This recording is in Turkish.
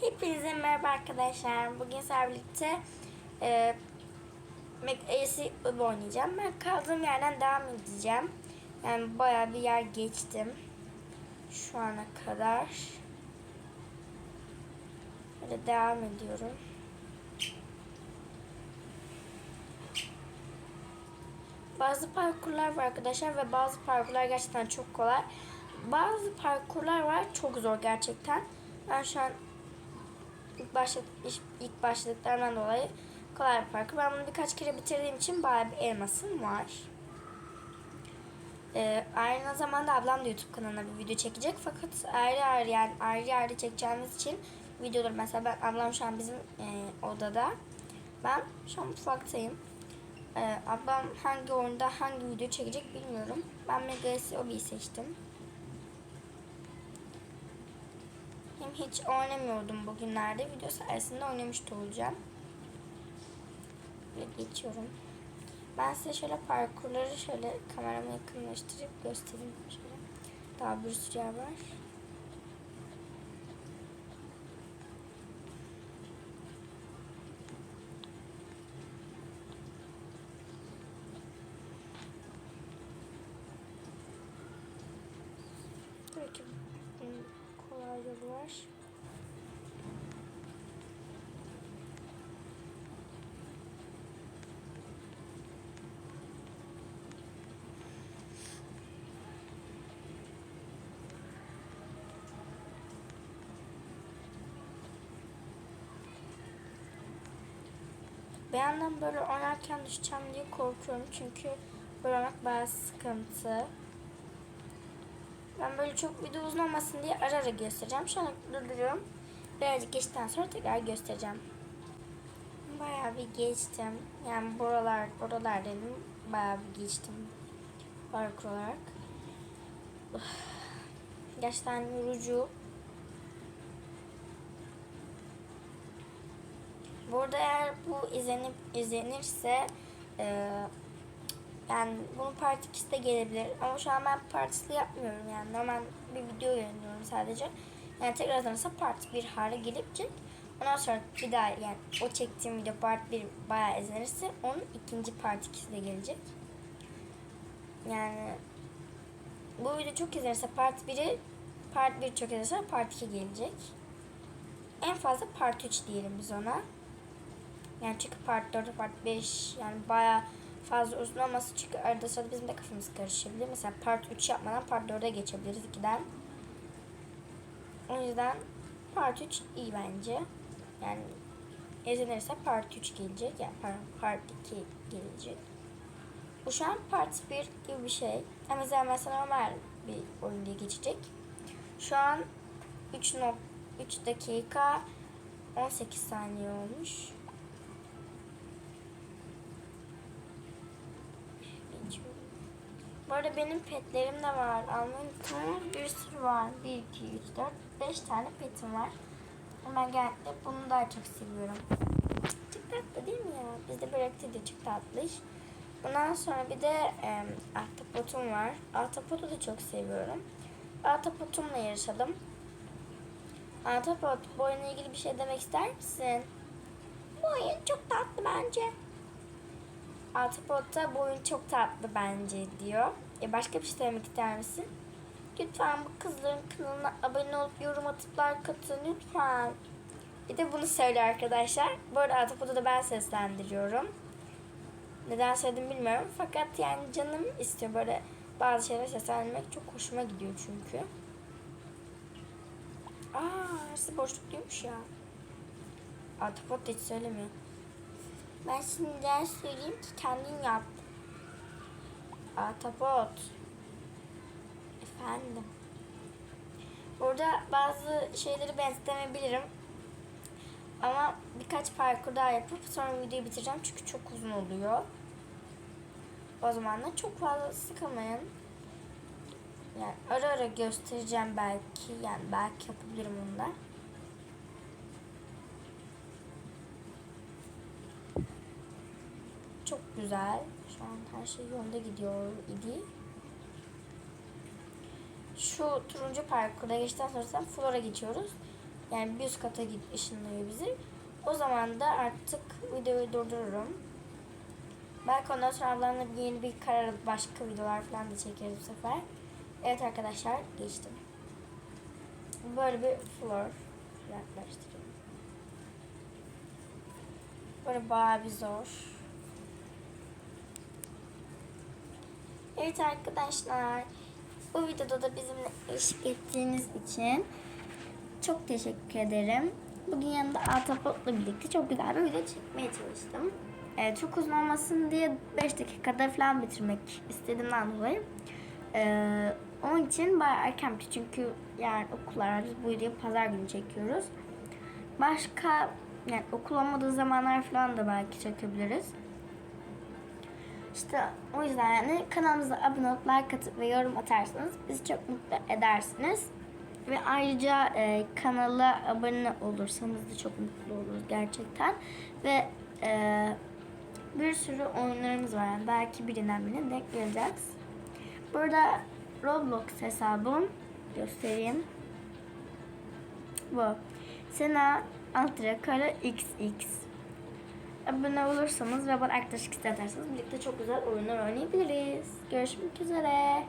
Hepinize merhaba arkadaşlar. Bugün sizlerle birlikte e, Mac oynayacağım. Ben kaldığım yerden devam edeceğim. Yani bayağı bir yer geçtim. Şu ana kadar. Böyle devam ediyorum. Bazı parkurlar var arkadaşlar ve bazı parkurlar gerçekten çok kolay. Bazı parkurlar var çok zor gerçekten. Ben şu an ilk, başladık, ilk başladıklarından dolayı kolay bir parkur. Ben bunu birkaç kere bitirdiğim için bayağı bir elmasım var. Ee, aynı zamanda ablam da YouTube kanalına bir video çekecek. Fakat ayrı ayrı yani ayrı ayrı çekeceğimiz için videoları mesela ben ablam şu an bizim e, odada. Ben şu an mutfaktayım. Ee, ablam hangi oyunda hangi video çekecek bilmiyorum. Ben Mega Obi'yi seçtim. Hiç oynamıyordum bugünlerde. Video sayesinde oynamış da olacağım. Böyle geçiyorum. Ben size şöyle parkurları şöyle kameramı yakınlaştırıp göstereyim. Şöyle. Daha bir sürü yer var. Tabii ki yolu var. Bir böyle oynarken düşeceğim diye korkuyorum çünkü böyle oynamak bayağı sıkıntı. Ben böyle çok video uzun olmasın diye ara ara göstereceğim. Şu an durduruyorum. Birazcık geçtikten sonra tekrar göstereceğim. Bayağı bir geçtim. Yani buralar, buralar dedim. Bayağı bir geçtim. Parkur olarak. Uf. Gerçekten yorucu. Burada eğer bu izlenip izlenirse e, yani bunun part 2'si de gelebilir. Ama şu an ben part 2'si yapmıyorum yani. Normal bir video yayınlıyorum sadece. Yani tekrar ise part 1 hale gelecek. Ondan sonra bir daha yani o çektiğim video part 1 bayağı izlenirse onun ikinci part 2'si de gelecek. Yani bu video çok izlenirse part 1'i part 1 çok izlenirse part 2 gelecek. En fazla part 3 diyelim biz ona. Yani çünkü part 4, part 5 yani bayağı fazla uzun olması çünkü arada sırada bizim de kafamız karışabilir. Mesela part 3 yapmadan part 4'e geçebiliriz 2'den. O yüzden part 3 iyi bence. Yani izlenirse part 3 gelecek. Yani part 2 gelecek. Bu şu an part 1 gibi bir şey. Ama izlenmezse normal bir oyun diye geçecek. Şu an 3, 3 dakika 18 saniye olmuş. geçiyorum. Bu arada benim petlerim de var. Almayı tamam bir sürü var. 1, 2, 3, 4, 5 tane petim var. Ama ben genellikle bunu daha çok seviyorum. Çok tatlı değil mi ya? Bizde börekte de çok tatlı iş. Bundan sonra bir de e, ahtapotum var. Ahtapotu da çok seviyorum. Ahtapotumla yarışalım. Ahtapot bu ilgili bir şey demek ister misin? Bu oyun çok tatlı bence. Altapot'ta bu oyun çok tatlı bence diyor. E başka bir şey söylemek ister misin? Lütfen bu kızların kanalına abone olup yorum atıp like atın lütfen. Bir de bunu söyle arkadaşlar. Bu arada Altapot'u da ben seslendiriyorum. Neden söyledim bilmiyorum. Fakat yani canım istiyor böyle bazı şeyler seslendirmek çok hoşuma gidiyor çünkü. Aa, arası boşlukluymuş ya. Altapot da hiç söylemiyor. Ben şimdiden söyleyeyim ki kendin yap. Atapot. Efendim. Burada bazı şeyleri benzetemeyebilirim. Ama birkaç parkur daha yapıp sonra videoyu bitireceğim çünkü çok uzun oluyor. O zaman da çok fazla sıkılmayın. Yani ara ara göstereceğim belki. Yani belki yapabilirim onu da. Çok güzel. Şu an her şey yolunda gidiyor idi. Şu turuncu parkurda geçtikten sonra Flora geçiyoruz. Yani bir üst kata git ışınlıyor bizi. O zaman da artık videoyu durdururum. Belki ondan sonra ablamla yeni bir karar alıp başka videolar falan da çekeriz bu sefer. Evet arkadaşlar geçtim. Böyle bir floor yaklaştırayım. Böyle bayağı bir zor. Evet arkadaşlar. Bu videoda da bizimle eşlik ettiğiniz için çok teşekkür ederim. Bugün yanında Atapot'la birlikte çok güzel bir video çekmeye çalıştım. Ee, çok uzun olmasın diye 5 dakikada falan bitirmek istediğimden dolayı. Ee, onun için bayağı erken bitti. Çünkü yani okullar bu videoyu pazar günü çekiyoruz. Başka yani okul olmadığı zamanlar falan da belki çekebiliriz. İşte o yüzden yani kanalımıza abone olup like atıp ve yorum atarsanız bizi çok mutlu edersiniz. Ve ayrıca e, kanala abone olursanız da çok mutlu oluruz gerçekten. Ve e, bir sürü oyunlarımız var. Yani belki birinden birine denk geleceğiz. Burada Roblox hesabım göstereyim. Bu. Sena Altra Kara XX. Abone olursanız ve bana arkadaşlık isterseniz birlikte çok güzel oyunlar oynayabiliriz. Görüşmek üzere.